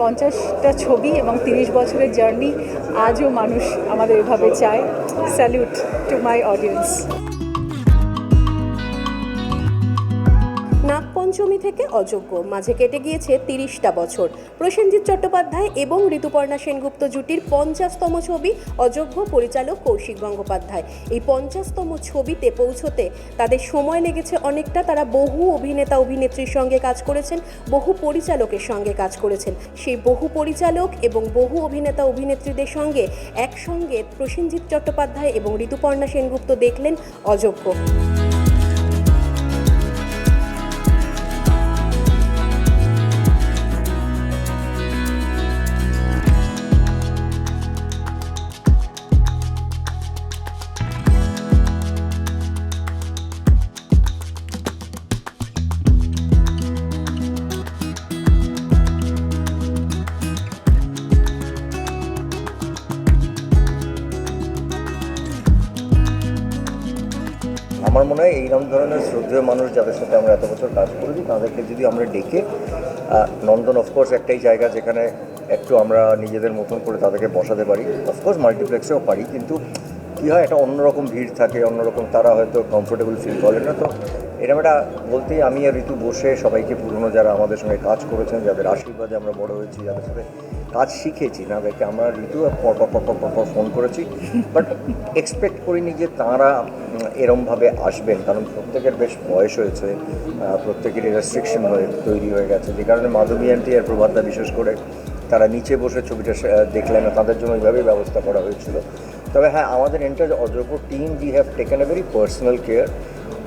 পঞ্চাশটা ছবি এবং তিরিশ বছরের জার্নি আজও মানুষ আমাদের এভাবে চায়। Salute to my audience Nagpanchami থেকে অযোগ্য। মাঝে কেটে গিয়েছে তিরিশটা বছর। প্রসেনজিৎ চট্টোপাধ্যায় এবং ঋতুপর্ণা সেনগুপ্ত জুটির পঞ্চাশতম ছবি অযোগ্য পরিচালক কৌশিক গঙ্গোপাধ্যায়। এই পঞ্চাশতম ছবিতে পৌঁছতে তাদের সময় লেগেছে অনেকটা। তারা বহু অভিনেতা, অভিনেত্রীর সঙ্গে কাজ করেছেন, বহু পরিচালকের সঙ্গে কাজ করেছেন। সেই বহু পরিচালক এবং বহু অভিনেতা, অভিনেত্রীদের সঙ্গে একসঙ্গে প্রসেনজিৎ চট্টোপাধ্যায় এবং ঋতুপর্ণা সেনগুপ্ত দেখলেন অযোগ্য। আমার মনে হয় এইরকম ধরনের শ্রদ্ধেয় মানুষ যাদের সাথে আমরা এত বছর কাজ করেছি, তাদেরকে যদি আমরা ডেকে নন্দন অফকোর্স একটাই জায়গা যেখানে একটু আমরা নিজেদের মতন করে তাদেরকে বসাতে পারি। অফকোর্স মাল্টিপ্লেক্সেও পারি, কিন্তু কী হয় একটা অন্যরকম ভিড় থাকে, অন্যরকম তারা হয়তো কমফোর্টেবল ফিল করেন না। তো এরকম একটা বলতেই আমি আর ঋতু বসে সবাইকে পুরনো যারা আমাদের সঙ্গে কাজ করেছেন, যাদের আশীর্বাদে আমরা বড় হয়েছি, যাদের সাথে কাজ শিখেছি, না দেখে আমরা ঋতু পর পর পর পর পর পর ফোন করেছি। বাট এক্সপেক্ট করিনি যে তাঁরা এরমভাবে আসবেন কারণ প্রত্যেকের বেশ বয়স হয়েছে প্রত্যেকেরই রেস্ট্রিকশন হয়ে তৈরি হয়ে গেছে। যে কারণে মাধবী আন্টি আর প্রভাতদা বিশেষ করে তারা নিচে বসে ছবিটা দেখলেন না, তাদের জন্য ওইভাবেই ব্যবস্থা করা হয়েছিল। তবে হ্যাঁ আমাদের entire Ajogyo team we have taken a very personal care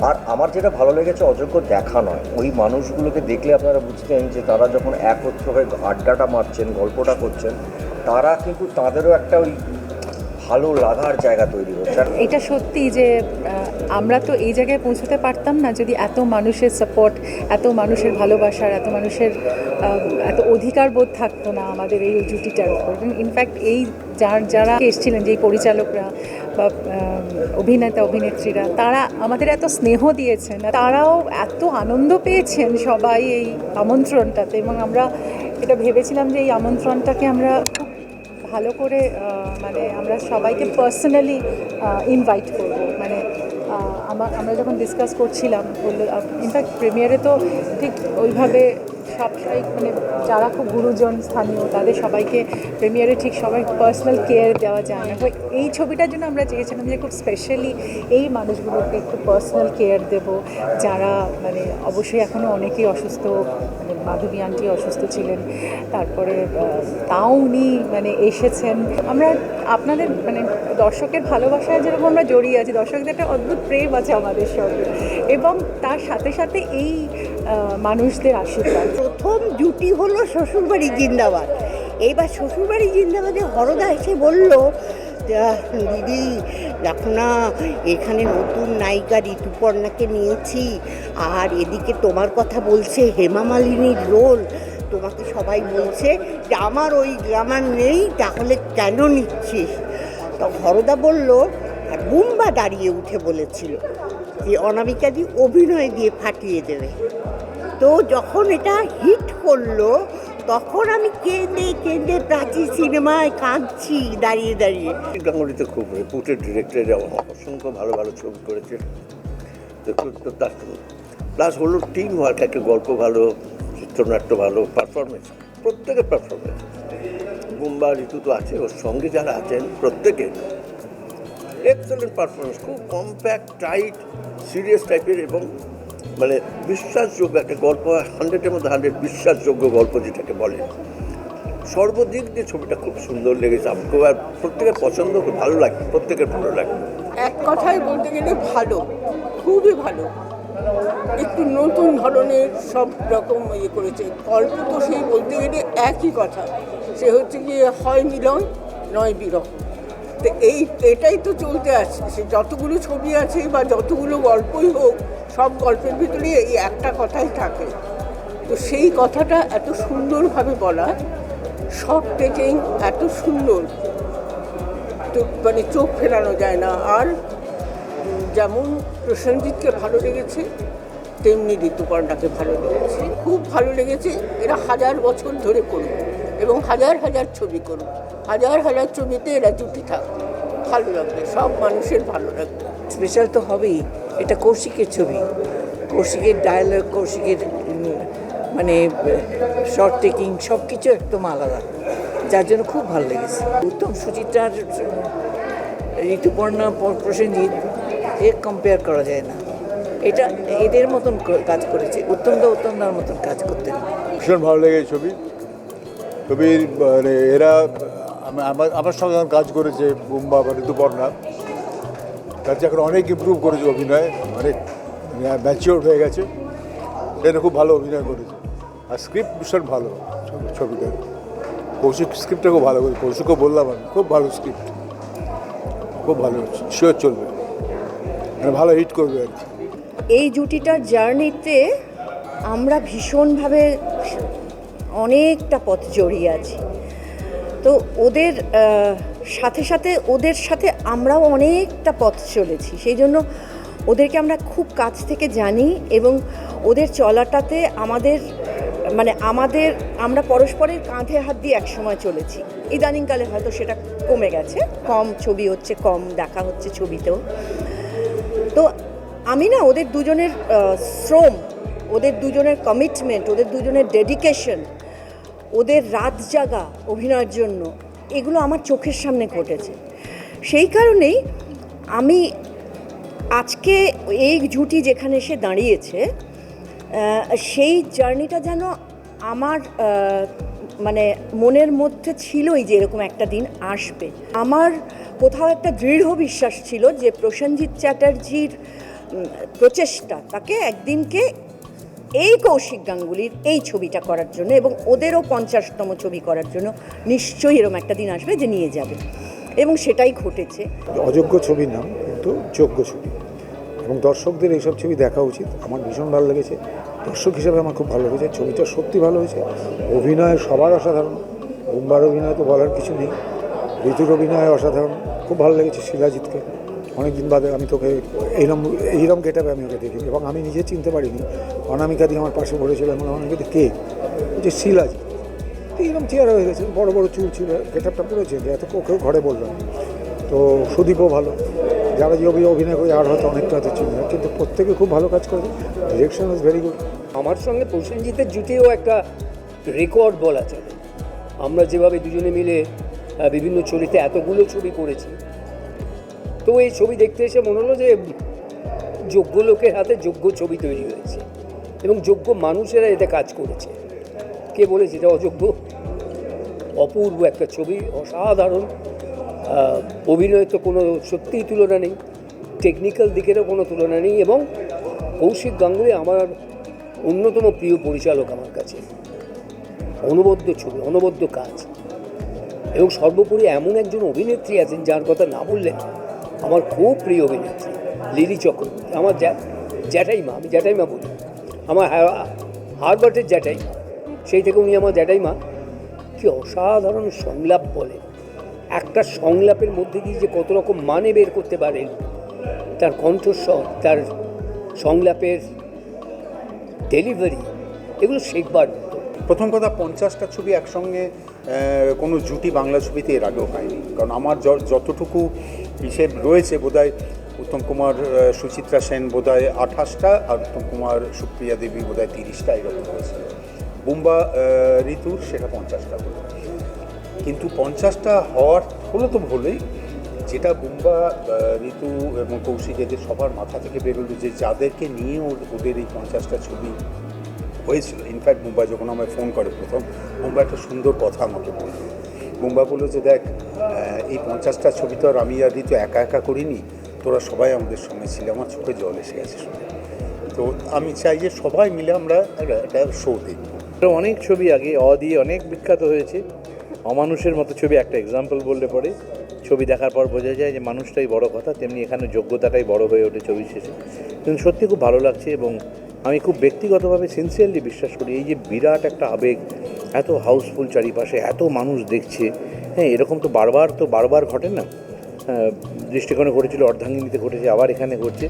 আর আমার যেটা ভালো লেগেছে, অযোগ্য দেখা নয়। ওই মানুষগুলোকে দেখলে আপনারা বুঝতেন যে তারা যখন একত্র হয়ে আড্ডাটা মারছেন, গল্পটা করছেন, তারা কিন্তু তাদেরও একটা ওই ভালো লাগার জায়গা তৈরি হচ্ছে এটা সত্যি যে আমরা তো এই জায়গায় পৌঁছতে পারতাম না যদি এত মানুষের সাপোর্ট এত মানুষের ভালোবাসার, এত মানুষের এত অধিকার বোধ থাকতো না আমাদের এই জুটিটার উপর। ইনফ্যাক্ট এই যার যারা এসেছিলেন, যেই পরিচালকরা বা অভিনেতা, অভিনেত্রীরা, তারা আমাদের এত স্নেহ দিয়েছেন, তারাও এত আনন্দ পেয়েছেন সবাই এই আমন্ত্রণটাতে। এবং আমরা এটা ভেবেছিলাম যে এই আমন্ত্রণটাকে আমরা ভালো করে মানে আমরা সবাইকে পার্সোনালি ইনভাইট করব। মানে আমার আমরা যখন ডিসকাস করছিলাম, বলল ইনফ্যাক্ট প্রিমিয়ারে তো ঠিক ওইভাবে সব মানে যারা খুব গুরুজন, স্থানীয়, তাদের সবাইকে প্রিমিয়ারে ঠিক সবাই পার্সোনাল কেয়ার দেওয়া যায় না। এই ছবিটার জন্য আমরা চেয়েছিলাম যে খুব স্পেশালি এই মানুষগুলোকে একটু পার্সোনাল কেয়ার দেব। যারা মানে অবশ্যই এখনও অনেকেই অসুস্থ মানে মাধবী আন্টি অসুস্থ ছিলেন, তারপরে তাও উনি মানে এসেছেন। আমরা আপনাদের মানে দর্শকের ভালোবাসায় যেরকম আমরা জড়িয়ে আছি, দর্শকদের একটা অদ্ভুত প্রেম আছে আমাদের সঙ্গে। এবং তার সাথে সাথে এই মানুষদের আশীর্বাদ। প্রথম জুটি হলো শ্বশুরবাড়ি জিন্দাবাদ। এইবার শ্বশুরবাড়ি জিন্দাবাদে হরদা এসে বলল "আহ, দিদি দেখো না এখানে নতুন নায়িকা ঋতুপর্ণাকে নিয়েছি আর এদিকে তোমার কথা বলছে হেমা মালিনীর রোল। তোমাকে সবাই বলছে যে আমার ওই গ্রামার নেই তাহলে কেন নিচ্ছিস? তো হরদা বলল আর বুম্বা দাঁড়িয়ে উঠে বলেছিল যে অনামিকাদি অভিনয় দিয়ে ফাটিয়ে দেবে। তো যখন এটা হিট করল, তখন আমি কেঁদে কেঁদে প্রাচী সিনেমায় কাঁদছি দাঁড়িয়ে দাঁড়িয়ে। গাঙ্গুলি তো খুব রেপুটেড ডিরেক্টর অসংখ্য ভালো ভালো ছবি করেছে। তো প্লাস হলো টিম ওয়ার্ক একটা গল্প ভালো, চিত্রনাট্য ভালো পারফরমেন্স প্রত্যেকের পারফরমেন্স বুম্বা ঋতু তো আছে, ওর সঙ্গে যারা আছেন, প্রত্যেকে। এক্সেলেন্ট পারফরমেন্স খুব কম্প্যাক্ট টাইট সিরিয়াস টাইপের এবং মানে বিশ্বাসযোগ্য একটা গল্প হান্ড্রেডের মধ্যে হান্ড্রেড বিশ্বাসযোগ্য গল্প যেটাকে বলে। সর্বদিক দিয়ে ছবিটা খুব সুন্দর লেগেছে। আমাকে আর প্রত্যেকের পছন্দ খুব ভালো লাগে, প্রত্যেকের ভালো লাগে। এক কথায় বলতে গেলে ভালো, খুবই ভালো। একটু নতুন ধরনের সব রকম ইয়ে করেছে। গল্প তো সেই বলতে গেলে একই কথা। সে হচ্ছে গিয়ে হয় মিলন, নয় বিরহ। তো এই, এটাই তো চলতে আসছে সে যতগুলো ছবি আছে বা যতগুলো গল্পই হোক, সব গল্পের ভিতরে এই একটা কথাই থাকে। তো সেই কথাটা এত সুন্দরভাবে বলা, সব টেকিং এত সুন্দর। তো মানে চোখ ফেরানো যায় না। আর যেমন প্রসেনজিৎকে ভালো লেগেছে, তেমনি ঋতুপর্ণাকে ভালো লেগেছে। খুব ভালো লেগেছে, এরা হাজার বছর ধরে করবে এবং হাজার হাজার ছবি করুক হাজার হাজার ছবিতে এরা জুটি থাক। ভালো লাগবে সব মানুষের ভালো লাগবে। স্পেশাল তো হবেই। এটা কৌশিকের ছবি। কৌশিকের ডায়ালগ কৌশিকের মানে শর্ট টেকিং সব কিছু একদম আলাদা। যার জন্য খুব ভালো লেগেছে। উত্তম সুচিত্রার ঋতুপর্ণা প্রসেনজিৎ এ কম্পেয়ার করা যায় না। এটা এদের মতন কাজ করেছে। উত্তম দা উত্তম মতন কাজ করতেন। ভীষণ ভালো লেগে ছবি। ছবির মানে এরা আমার আমার সঙ্গে যখন কাজ করেছে বুম্বা বা ঋতুপর্ণা। তাতে এখন অনেক ইমপ্রুভ করেছে অভিনয়, অনেক ম্যাচিওর হয়ে গেছে। এটা খুব ভালো অভিনয় করেছে। আর স্ক্রিপ্ট ভীষণ ভালো, ছবি- ছবিটার কৌশিক স্ক্রিপ্টটা খুব ভালো করে কৌশিকও বললাম আমি, খুব ভালো স্ক্রিপ্ট খুব ভালো শিওর চলবে। মানে ভালো হিট করবে আর কি। এই জুটিটার জার্নিতে আমরা ভীষণভাবে অনেকটা পথ জড়িয়ে আছি। তো ওদের সাথে সাথে ওদের সাথে আমরাও অনেকটা পথ চলেছি। সেই জন্য ওদেরকে আমরা খুব কাছ থেকে জানি এবং ওদের চলাটাতে আমাদের মানে আমাদের, আমরা পরস্পরের কাঁধে হাত দিয়ে একসময় চলেছি। ইদানিংকালে হয়তো সেটা কমে গেছে। কম ছবি হচ্ছে, কম দেখা হচ্ছে ছবিতেও। তো আমি না ওদের দুজনের শ্রম, ওদের দুজনের কমিটমেন্ট ওদের দুজনের ডেডিকেশন ওদের রাত জাগা অভিনয়ের জন্য, এগুলো আমার চোখের সামনে ঘটেছে। সেই কারণেই আমি আজকে এই জুটি যেখানে এসে দাঁড়িয়েছে সেই জার্নিটা যেন আমার মানে মনের মধ্যে ছিলই যে এরকম একটা দিন আসবে। আমার কোথাও একটা দৃঢ় বিশ্বাস ছিল যে প্রসেনজিৎ চ্যাটার্জির প্রচেষ্টা, তাকে একদিনকে এই কৌশিক গাঙ্গুলির এই ছবিটা করার জন্য এবং ওদেরও পঞ্চাশতম ছবি করার জন্য নিশ্চয়ই এরকম একটা দিন আসবে যে নিয়ে যাবে। এবং সেটাই ঘটেছে। অযোগ্য ছবির নাম কিন্তু যোগ্য ছবি। এবং দর্শকদের এইসব ছবি দেখা উচিত। আমার ভীষণ ভালো লেগেছে। দর্শক হিসেবে আমার খুব ভালো লেগেছে। ছবিটা সত্যি ভালো হয়েছে। অভিনয় সবার অসাধারণ। বুম্বার অভিনয় তো বলার কিছু নেই। ঋতুর অভিনয় অসাধারণ। খুব ভালো লেগেছে শিলাজিৎকে। অনেকদিন বাদে আমি তোকে এইরকম এইরকম গেটাবে আমি ওকে দেখি এবং আমি নিজে চিনতে পারিনি। অনামিকা দিয়ে আমার পাশে পড়েছিল এবং অনামিকা দিয়ে কে? যে শিলাজিৎ তো এইরকম চেয়ার হয়ে গেছে, বড় বড় চুল ছিল গেটআপটা পড়েছে যে এত ওকেও ঘরে বললাম। তো সুদীপও ভালো। যারা যে অভি- অভিনয় করে, আর হয়তো অনেকটা হয়তো চিনি কিন্তু প্রত্যেকে খুব ভালো কাজ করেছে। ডিরেকশন ইজ ভেরি গুড আমার সঙ্গে প্রসেনজিতের জুটিও একটা রেকর্ড বলা চলে। আমরা যেভাবে দুজনে মিলে বিভিন্ন ছবিতে এতগুলো ছবি করেছি তো এই ছবি দেখতে এসে মনে হলো যে যোগ্য লোকের হাতে যোগ্য ছবি তৈরি হয়েছে। এবং যোগ্য মানুষেরা এতে কাজ করেছে। কে বলেছে এটা অযোগ্য? অপূর্ব একটা ছবি, অসাধারণ। অভিনয় তো কোনো সত্যিই তুলনা নেই। টেকনিক্যাল দিকেরও কোনো তুলনা নেই। এবং কৌশিক গাঙ্গুলি আমার অন্যতম প্রিয় পরিচালক আমার কাছে। অনবদ্য ছবি, অনবদ্য কাজ। এবং সর্বোপরি এমন একজন অভিনেত্রী আছেন যার কথা না বললেন আমার খুব প্রিয় অভিনেত্রী, লিলি চক্রবর্তী। আমার জ্যা- জ্যাঠাইমা, আমি জ্যাঠাইমা বলি। আমার হারবার্টের জ্যাঠাইমা, সেই থেকে উনি আমার জ্যাঠাইমা। কি অসাধারণ সংলাপ বলে। একটা সংলাপের মধ্যে দিয়ে যে কত রকম মানে বের করতে পারেন, তার কণ্ঠস্বর, তার সংলাপের ডেলিভারি এগুলো শেখবার প্রথম কথা, পঞ্চাশটা ছবি একসঙ্গে কোনো জুটি বাংলা ছবিতে এর আগেও হয়নি। কারণ আমার যতটুকু হিসেব রয়েছে বোধহয়। উত্তম কুমার সুচিত্রা সেন বোধহয় আঠাশটা আর উত্তম কুমার, সুপ্রিয়া দেবী বোধহয় তিরিশটা এরকম হয়েছে। বুম্বা ঋতুর সেটা পঞ্চাশটা হলো কিন্তু পঞ্চাশটা হওয়ার হলো তো ভুলেই। যেটা বুম্বা ঋতু এবং কৌশিক এদের সবার মাথা থেকে বেরোলো যে যাদেরকে নিয়ে ওদের এই পঞ্চাশটা ছবি হয়েছিল। ইনফ্যাক্ট মুম্বাই যখন আমায় ফোন করে প্রথম মুম্বাই একটা সুন্দর কথা আমাকে বলল। মুম্বাই বলল যে, দেখ এই পঞ্চাশটা ছবি তো আর আমি আর তো একা একা করিনি, তোরা সবাই আমাদের সঙ্গে ছিল, আমার চোখে জল এসে গেছে তো আমি চাই যে সবাই মিলে আমরা একটা শো দেখব অনেক ছবি আগে, অ দিয়ে অনেক বিখ্যাত হয়েছে। অমানুষের মতো ছবি একটা এক্সাম্পল বললে পরে। ছবি দেখার পর বোঝা যায় যে, মানুষটাই বড় কথা, তেমনি এখানে যোগ্যতাটাই বড় হয়ে ওঠে ছবি শেষে। কিন্তু সত্যি খুব ভালো লাগছে এবং আমি খুব ব্যক্তিগতভাবে সিনসিয়ারলি বিশ্বাস করি, এই যে বিরাট একটা আবেগ, এত হাউসফুল চারিপাশে, এত মানুষ দেখছে হ্যাঁ এরকম তো বারবার তো বারবার ঘটে না। দৃষ্টিকোণে ঘটেছিল, অর্ধাঙ্গিনীতে ঘটেছে, আবার এখানে ঘটছে।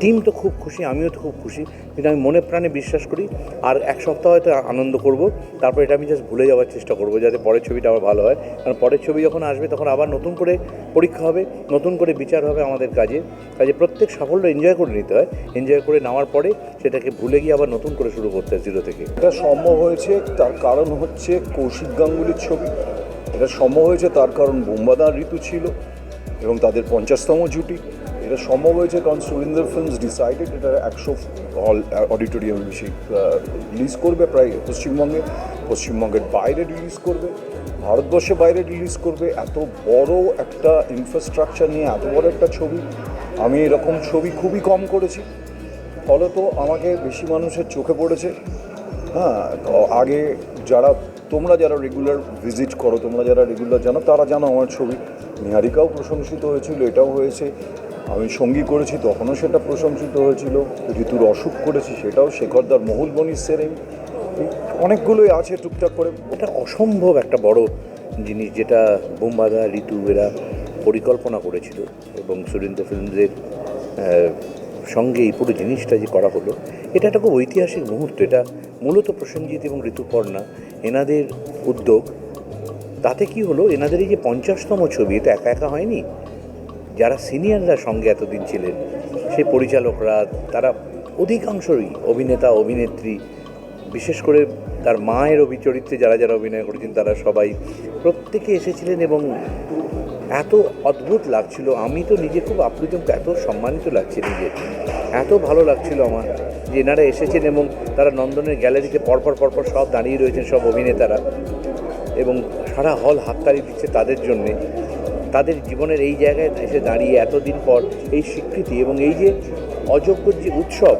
টিম তো খুব খুশি, আমিও তো খুব খুশি। কিন্তু আমি মনে প্রাণে বিশ্বাস করি। আর এক সপ্তাহ হয়তো আনন্দ করব। তারপর এটা আমি জাস্ট ভুলে যাওয়ার চেষ্টা করব যাতে পরের ছবিটা আবার ভালো হয়। কারণ পরের ছবি যখন আসবে, তখন আবার নতুন করে পরীক্ষা হবে, নতুন করে বিচার হবে আমাদের কাজে। কাজে প্রত্যেক সাফল্য এনজয় করে নিতে হয়। এনজয় করে নেওয়ার পরে সেটাকে ভুলে গিয়ে আবার নতুন করে শুরু করতে হয় জিরো থেকে। এটা সম্ভব হয়েছে, তার কারণ হচ্ছে কৌশিক গাঙ্গুলির ছবি। এটা সম্ভব হয়েছে তার কারণ বোম্বাদার ঋতু ছিল এবং তাদের পঞ্চাশতম জুটি। এটা সম্ভব হয়েছে কারণ সুরিন্দর ফিল্মস ডিসাইডেড এটা একশো হল অডিটোরিয়াম বেশি রিলিজ করবে প্রায় পশ্চিমবঙ্গে। পশ্চিমবঙ্গের বাইরে রিলিজ করবে, ভারতবর্ষে বাইরে রিলিজ করবে। এত বড় একটা ইনফ্রাস্ট্রাকচার নিয়ে, এত বড় একটা ছবি। আমি এরকম ছবি খুবই কম করেছি। ফলত আমাকে বেশি মানুষের চোখে পড়েছে। হ্যাঁ আগে যারা, তোমরা যারা রেগুলার ভিজিট করো, তোমরা যারা রেগুলার জানো, তারা জানো আমার ছবি। নিহারিকাও প্রশংসিত হয়েছিল, এটাও হয়েছে। আমি সঙ্গী করেছি, তখনও সেটা প্রশংসিত হয়েছিল। ঋতুর অসুখ করেছি, সেটাও শেখরদার মহুল বনির সেরেম অনেকগুলোই আছে টুকটাক করে। এটা অসম্ভব একটা বড় জিনিস যেটা বোম্বাদা, ঋতু এরা পরিকল্পনা করেছিল এবং সুরেন্দ্র ফিল্মসের সঙ্গে এই পুরো জিনিসটা যে করা হলো, এটা একটা খুব ঐতিহাসিক মুহূর্ত। এটা মূলত প্রসেনজিৎ এবং ঋতুপর্ণা এনাদের উদ্যোগ। তাতে কি হলো, এনাদের এই যে পঞ্চাশতম ছবি, এটা একা একা হয়নি? যারা সিনিয়ররা সঙ্গে এতদিন ছিলেন, সেই পরিচালকরা, তারা অধিকাংশই অভিনেতা, অভিনেত্রী, বিশেষ করে তার মায়ের অভিচরিত্রে যারা যারা অভিনয় করেছেন, তারা সবাই প্রত্যেকে এসেছিলেন এবং এত অদ্ভুত লাগছিল। আমি তো নিজে খুব আপ্লুত এত সম্মানিত লাগছে নিজে। এত ভালো লাগছিল আমার যে এনারা এসেছেন এবং তারা নন্দনের গ্যালারিতে পরপর পরপর সব দাঁড়িয়ে রয়েছেন সব অভিনেতারা এবং সারা হল হাততালি দিচ্ছে তাদের জন্যে। তাদের জীবনের এই জায়গায় এসে দাঁড়িয়ে এতদিন পর এই স্বীকৃতি এবং এই যে অযোগ্য যে উৎসব,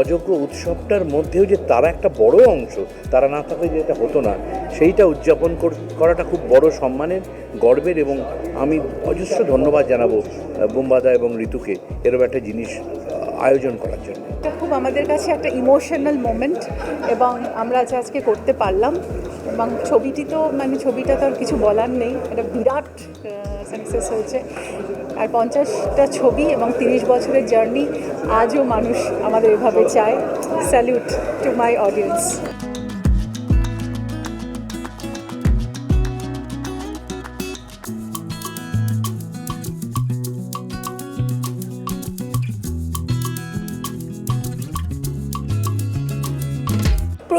অযোগ্য উৎসবটার মধ্যেও যে তারা একটা বড় অংশ, তারা না থাকলে যে এটা হতো না, সেইটা উদযাপন করাটা খুব বড় সম্মানের, গর্বের এবং আমি অজস্র ধন্যবাদ জানাব বোম্বাদা এবং ঋতুকে। এরকম একটা জিনিস আয়োজন করার জন্য। এটা খুব আমাদের কাছে একটা ইমোশনাল মোমেন্ট এবং আমরা আজ আজকে করতে পারলাম এবং ছবিটি তো মানে ছবিটা তো আর কিছু বলার নেই। এটা বিরাট সাকসেস হয়েছে। আর পঞ্চাশটা ছবি এবং তিরিশ বছরের জার্নি আজও মানুষ আমাদের এভাবে চায়। Salute to my audience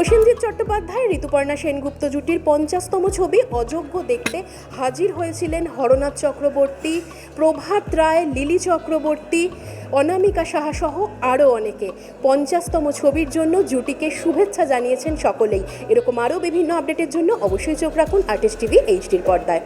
Prosenjit Chattopadhyay, Rituparna Sengupta জুটির পঞ্চাশতম ছবি অযোগ্য দেখতে হাজির হয়েছিলেন হরনাথ চক্রবর্তী, প্রভাত রায়, লিলি চক্রবর্তী, অনামিকা সাহা সহ আরও অনেকে। পঞ্চাশতম ছবির জন্য জুটিকে শুভেচ্ছা জানিয়েছেন সকলেই। এরকম আরও বিভিন্ন আপডেটের জন্য অবশ্যই চোখ রাখুন আর্টিস্ট টিভি, এইচডির পর্দায়।